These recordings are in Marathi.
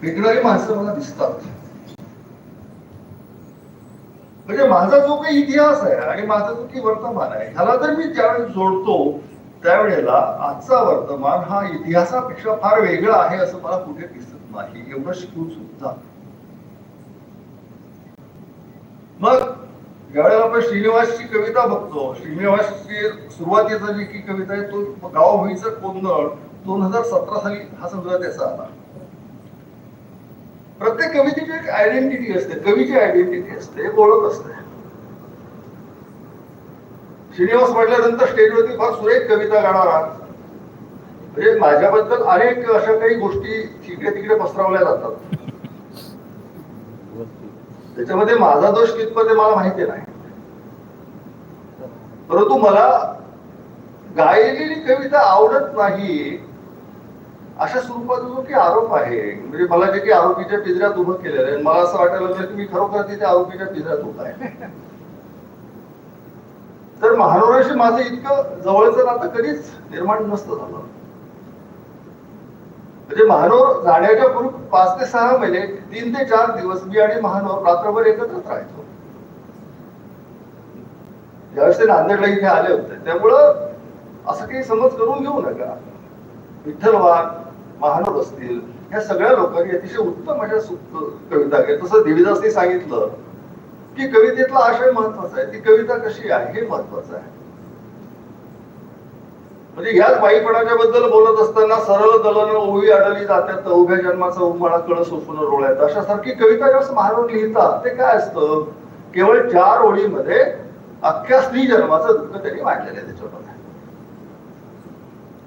भेटणारी माणसं मला दिसतात. म्हणजे माझा जो काही इतिहास आहे आणि माझा जो काही वर्तमान आहे ह्याला जर मी ज्यावेळेस जोडतो त्यावेळेला आजचा वर्तमान हा इतिहासापेक्षा फार वेगळा आहे असं मला कुठे दिसत नाही. एवढं शिकून सुद्धा. मग ज्यावेळेला आपण श्रीनिवासची कविता बघतो. श्रीनिवासची सुरुवातीचा जी की कविता आहे तो गाव होईचं कोंदळ दोन हजार सतरा साली हा संग्रह त्याचा आला. प्रत्येक कवितेची एक आयडेंटिटी असते. कवीची आयडेंटिटी असते. ओळख असते. श्रीनिवास म्हटल्यानंतर स्टेजवरती फार सुरेख कविता गाणारा म्हणजे माझ्याबद्दल अनेक अशा काही गोष्टी इकडे तिकडे पसरवल्या जातात. त्याच्यामध्ये माझा दोष कितपत आहे मला माहिती नाही. परंतु मला गायलेली कविता आवडत नाही. अशा स्वरूपाचा जो की आरोप आहे म्हणजे मला जे काही आरोपीच्या पिंजऱ्यात उभं केलेलं आहे मला असं वाटायला लागलं की मी खरोखर तिथे आरोपीच्या पिंजऱ्यात उभा आहे. तर महानोराशी माझं इतकं जवळचं नातं कधीच निर्माण नसतं झालं. म्हणजे महानोर जाण्याच्या पूर्वी पाच ते सहा महिने तीन ते चार दिवस मी आणि महानोर रात्रभर एकत्रच राहायचो. ज्यावेळेस ते नांदेडला इथे आले होते त्यामुळं असं काही समज करून घेऊ नका. विठ्ठल वाघ असतील या सगळ्या लोकांनी अतिशय उत्तम अशा कविता केल्या तसं देवीदासनी सांगितलं की कवितेतला आशय महत्त्वाचा आहे. ती कविता कशी आहे हे महत्वाचं आहे. म्हणजे याच बाईपणाच्या बद्दल बोलत असताना सरळ दलन ओवी अडली जात्यात उभ्या जन्माचा उमाळा कळ सोसून रोळ्यात अशासारखी कविता जेव्हा महाराज लिहितात ते काय असतं? केवळ चार ओळीमध्ये अख्ख्या स्त्री जन्माचं दुःख त्यांनी मांडलेलं आहे त्याच्यामध्ये.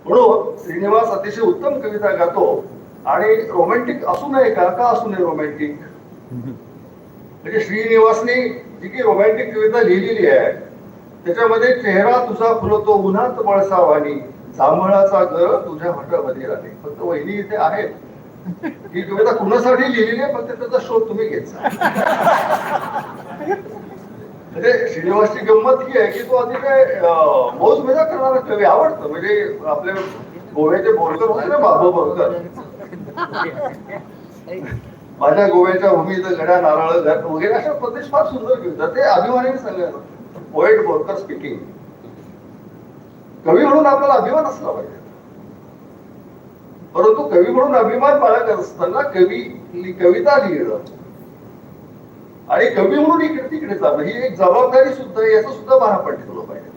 म्हणून श्रीनिवास अतिशय उत्तम कविता गातो. आणि रोमॅन्टिक असू नये का? का असू नये रोमॅन्टिक म्हणजे श्रीनिवासने जी की रोमॅन्टिक कविता लिहिलेली आहे त्याच्यामध्ये चेहरा तुझा फुलतो उन्हात बळसावानी जांभळाचा गर तुझ्या हटामध्ये राहते. फक्त वहिनी इथे आहेत. ही कविता कुणासाठी लिहिलेली आहे? फक्त त्याचा शोध तुम्ही घ्यायचा. म्हणजे श्रीनिवासची गंमत ही आहे की तो अतिशय मौज मजा करणारा कवी आवडतो. म्हणजे आपले गोव्याचे बोरकर होते ना बाबा बोरकर? माझ्या गोव्याच्या भूमीत गड्या नारळ घर वगैरे अशा प्रदेश फार सुंदर कविता ते अभिमानाने सांगायला पोएट बोरकर स्पीकिंग कवी म्हणून आपल्याला अभिमान असला पाहिजे. परंतु कवी म्हणून अभिमान बाळगत असताना कवी कविता लिहिणं आणि कवी म्हणून इकडे तिकडे जाणं ही एक जबाबदारी सुद्धा याचं सुद्धा भान आपण ठेवलं पाहिजे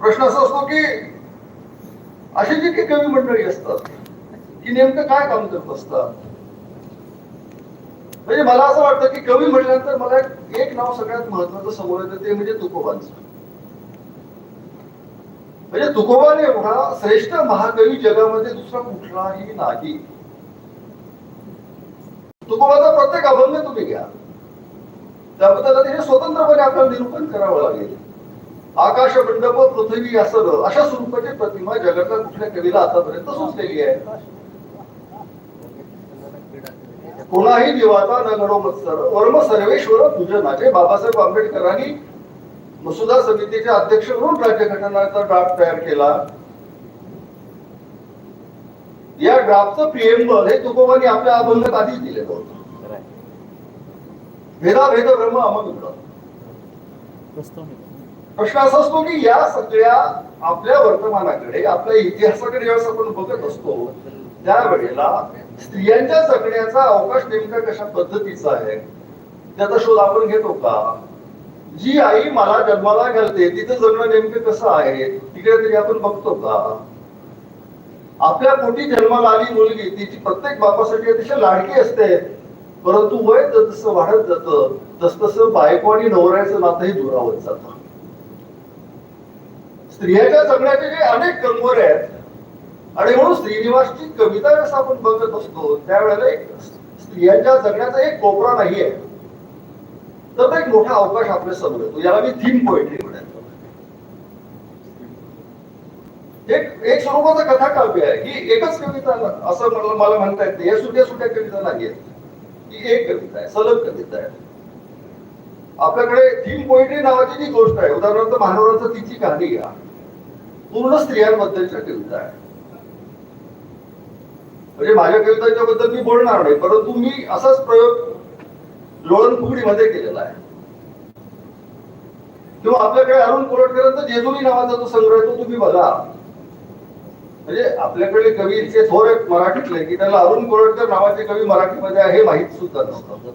प्रश्न असा असतो की अशी जी काही कवी मंडळी असतात की नेमकं काय काम करत असतात? म्हणजे मला असं वाटतं की कवी म्हटल्यानंतर मला एक नाव सगळ्यात महत्वाचं समोर येतं ते म्हणजे तुकोबांचं. म्हणजे तुकोबाने एवढा श्रेष्ठ महाकवी जगामध्ये दुसरा कुठलाही नाही. तुकोबाचा प्रत्येक अभंग तुम्ही घ्या. त्याबद्दल अतिशय स्वतंत्रपणे आपल्याला निरूपण करावं लागेल. आकाश मंडप पृथ्वी असर अशा स्वरूपाची प्रतिमा जगातल्या कुठल्या कवीला आतापर्यंत सुचलेली आहे. कोणाही देवाचा न घडो मत्सर वर्म सर्वेश्वर पूजनाचे बाबासाहेब आंबेडकरांनी मसुदा समितीचे अध्यक्ष म्हणून राज्यघटनाचा ड्राफ्ट तयार केला. या ड्राफ्टचं प्रिएम्बल हे तुकोबांनी आपल्या अभंगात आधीच दिलेलं होतं. भेदाभेद ब्रह्म अमग प्रश्न असा असतो की या सगळ्या आपल्या वर्तमानाकडे आपल्या इतिहासाकडे ज्यावेळेस आपण बघत असतो त्यावेळेला स्त्रियांच्या जगण्याचा अवकाश नेमका कशा पद्धतीचा आहे? त्याचा शोध आपण घेतो का? जी आई मला जन्माला घालते तिचं जगणं नेमकं कसं आहे? तिकडे तरी आपण बघतो का? आपल्या पोटी जन्माला आली मुलगी तिची प्रत्येक बापासाठी अतिशय लाडकी असते. परंतु वय जसं वाढत जातं तस तसं बायको आणि नवऱ्याचं नातंही दुरावत जातं. स्त्रियांच्या जगण्याचे जे अनेक कंगोरे आहेत आणि म्हणून श्रीनिवासची कविता जसं आपण बघत असतो त्यावेळेला एक स्त्रियांच्या जगण्याचा एक कोपरा नाहीये. तर तो एक मोठा अवकाश आपल्यासमोर येतो. याला मी थीम पोएट्री म्हणायचो एक एक स्वरूपाचं कथा काव्य आहे. ही एकच कविता असं मला मला म्हणता येत नाही. या सुट्या सुट्या कविता नाही ही एक कविता आहे सलग कविता आहे. आपल्याकडे थीम पोएट्री नावाची जी गोष्ट आहे उदाहरणार्थ महानवराचं तिची कहाणी घ्या. पूर्ण स्त्रियांबद्दलच्या कविता आहे. म्हणजे माझ्या कवितांच्या बद्दल मी बोलणार नाही परंतु मी असाच प्रयोग लोळणमध्ये केलेला आहे. किंवा आपल्याकडे अरुण कोरटकरांचा जेजुरी नावाचा जो संग्रह तो तुम्ही बघा. म्हणजे आपल्याकडे कवीचे थोर आहेत मराठीतले की त्याला अरुण कोरटकर नावाचे कवी मराठीमध्ये आहे हे माहीत सुद्धा नसतं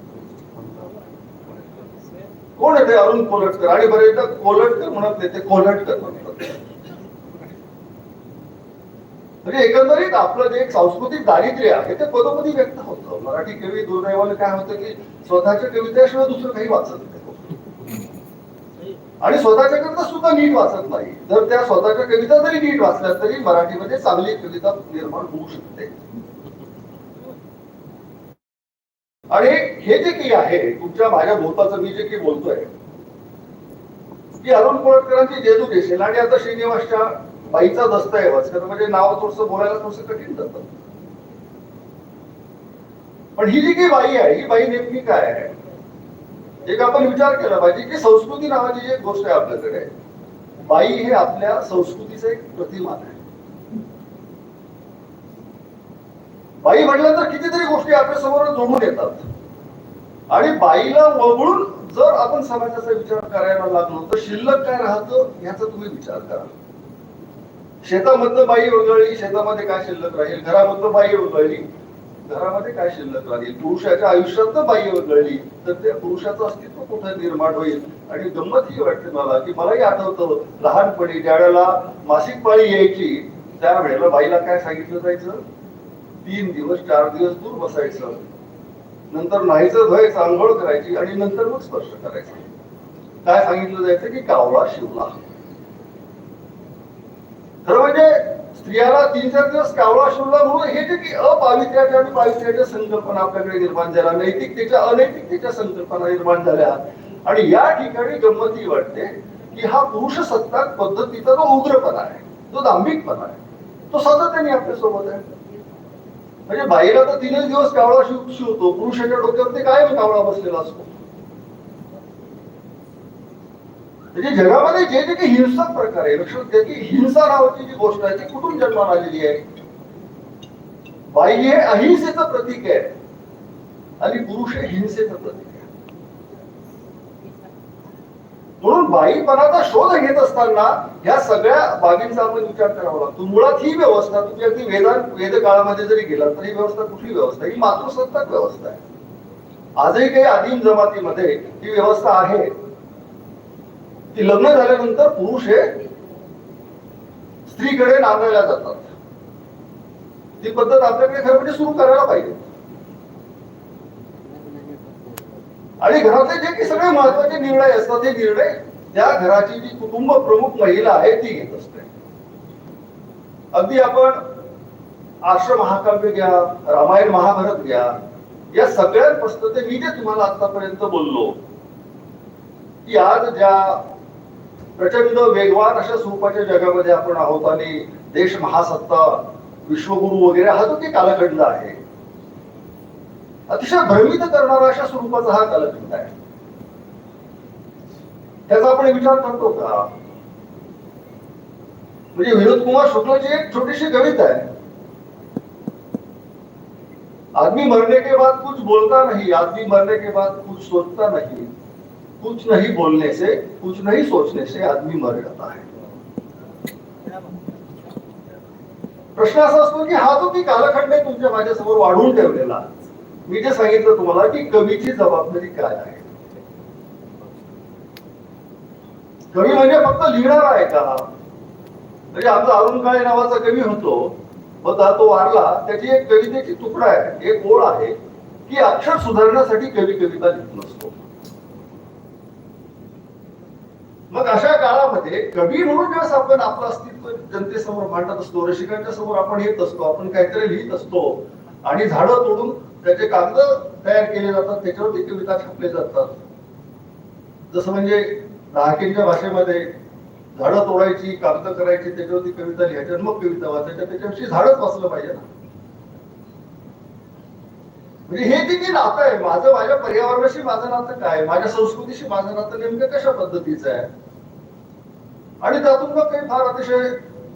कोण आहे ते अरुण कोलटकर? आणि बरेचदा कोलटकर म्हणत नाही ते कोलटकर म्हणतात. म्हणजे एकंदरीत आपलं जे एक सांस्कृतिक दारिद्र्य आहे ते पदोपदी व्यक्त होतं. मराठी कवी दुर्दैवाने काय होतं की स्वतःच्या कवितेशिवाय दुसरं काही वाचत नाही. आणि स्वतःच्या कविता सुद्धा नीट वाचत नाही. जर त्या स्वतःच्या कविता जरी नीट वाचल्या तरी मराठीमध्ये चांगली कविता निर्माण होऊ शकते. आणि हे जे काही आहे तुमच्या माझ्या भोवताचं मी जे काही बोलतोय की अरुण कोळटकरांची जेजू देशील आणि आता श्रीनिवासच्या बाईचा दस्तऐवज खरं म्हणजे नाव थोडस बोलायला थोडस कठीण जातं. पण ही जी काही बाई आहे ही बाई नेमकी काय आहे? एक आपण विचार केला पाहिजे की संस्कृती नावाची एक गोष्ट आहे आपल्याकडे बाई हे आपल्या संस्कृतीचं एक प्रतिमान आहे. बाई म्हटल्यानंतर कितीतरी गोष्टी आपल्यासमोर जोडून येतात. आणि बाईला वगळून जर आपण समाजाचा विचार करायला लागलो तर शिल्लक काय राहतं ह्याचा तुम्ही विचार करा. शेतामधलं बाई वगळली शेतामध्ये काय शिल्लक राहील? घरामधलं बाई वगळली घरामध्ये काय शिल्लक राहील? पुरुषाच्या आयुष्यात बाई वगळली तर त्या पुरुषाचं अस्तित्व कुठे निर्माण होईल? आणि गंमत ही वाटते मला की मलाही आठवतं लहानपणी ज्या वेळेला मासिक पाळी यायची त्यावेळेला बाईला काय सांगितलं जायचं? तीन दिवस चार दिवस दूर बसायचं. नंतर नाहीचं धुवायचं आंघोळ करायची आणि नंतर मग स्पर्श करायचं. काय सांगितलं जायचं की कावळा शिवला खरं म्हणजे स्त्रियाला तीन चार दिवस कावळा शिवला म्हणून हे जे की अपावित्र्याच्या आणि पावित्र्याच्या संकल्पना आपल्याकडे निर्माण झाल्या. नैतिकतेच्या अनैतिकतेच्या संकल्पना निर्माण झाल्या. आणि या ठिकाणी गंमती वाटते की हा पुरुष सत्ताक पद्धतीचा जो उग्रपणा आहे जो दांभिकपणा आहे तो सातत्याने आपल्यासोबत आहे. म्हणजे बाईला तर तीनच दिवस कावळा शिव शिवतो. पुरुषाच्या डोक्यावरती कायम कावळा बसलेला असतो. म्हणजे जगामध्ये जे जे काही हिंसक प्रकार आहे लक्षात घ्या की हिंसा नावाची जी गोष्ट आहे ती कुठून जन्माला आलेली आहे? बाई हे अहिंसेचं प्रतीक आहे आणि पुरुष हे हिंसेचं प्रतीक आहे. म्हणून बाईपणाचा शोध घेत असताना या सगळ्या बाबींचा आपण विचार करावा लागतो. मुळात ही व्यवस्था तुम्ही अगदी वेदां वेद काळामध्ये जरी गेलात तर ही व्यवस्था कुठली व्यवस्था ही मातृसत्ताक व्यवस्था आहे. आजही काही आदिम जमातीमध्ये ही व्यवस्था आहे. की लग्न झाल्यानंतर पुरुष हे स्त्रीकडे नांदायला जातात. ती पद्धत आपल्याकडे खरं म्हणजे सुरू करायला पाहिजे. आणि घरातले जे काही सगळे महत्त्वाचे निर्णय असतात ते निर्णय त्या घराची जी कुटुंब प्रमुख महिला आहे ती घेत असते. अगदी आपण आश्रम महाकाव्य घ्या रामायण महाभारत घ्या या सगळ्यांपासून ते मी जे तुम्हाला आतापर्यंत बोललो की आज ज्या प्रचंड वेगवान अशा स्वरूपाच्या जगामध्ये आपण आहोत आणि देश महासत्ता विश्वगुरु वगैरे हा जो काही कालखंड आहे अतिशय भ्रमित करणारा अशा स्वरूपाचा हा कालखंड आहे. त्याचा आपण विचार करतो का? म्हणजे विनोद कुमार शुक्लाची एक छोटीशी कविता आहे. आदमी मरने के बाद कुछ बोलता नहीं आदमी मरने के बाद कुछ सोचता नहीं. कुछ नहीं बोलने से कुछ नहीं सोचने से आदमी मर जाता है। प्रश्न असा असतो की हा जो की कालखंड आहे तुमच्या माझ्यासमोर वाढवून ठेवलेला. मी जे सांगितलं तुम्हाला की कवीची जबाबदारी काय आहे. कवी म्हणजे फक्त लिहिणारा आहे का? म्हणजे आमचा अरुण काळे नावाचा कवी होतो होता तो वारला त्याची एक कवितेची तुकडा आहे एक ओळ आहे की अक्षर सुधारण्यासाठी कवी कविता लिहित नसतो. मग अशा काळामध्ये कवी म्हणून ज्यावेळेस आपण आपलं अस्तित्व जनतेसमोर मांडत असतो रसिकांच्या समोर आपण येत असतो आपण काहीतरी लिहित असतो आणि झाडं तोडून त्याचे कागद तयार केले जातात त्याच्यावरती कविता छापले जातात. जसं म्हणजे नाहकेंच्या भाषेमध्ये झाडं तोडायची कागद करायची त्याच्यावरती कविता लिहायची मग कविता वाचायच्या त्याच्याविषयी झाडच वाचलं पाहिजे ना. म्हणजे हे देखील नातं आहे माझं माझ्या पर्यावरणाशी माझं नातं काय माझ्या संस्कृतीशी माझं नातं नेमकं कशा पद्धतीचं आहे? आणि त्यातून मग काही फार अतिशय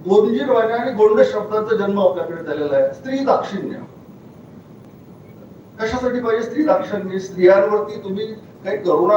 गोंजीरवाणी आणि गोंडे शब्दांचा जन्म आपल्याकडे झालेला आहे. स्त्री दाक्षिण्य. कशासाठी पाहिजे? स्त्री दाक्षिण्य. स्त्रियांवरती तुम्ही काही करुणा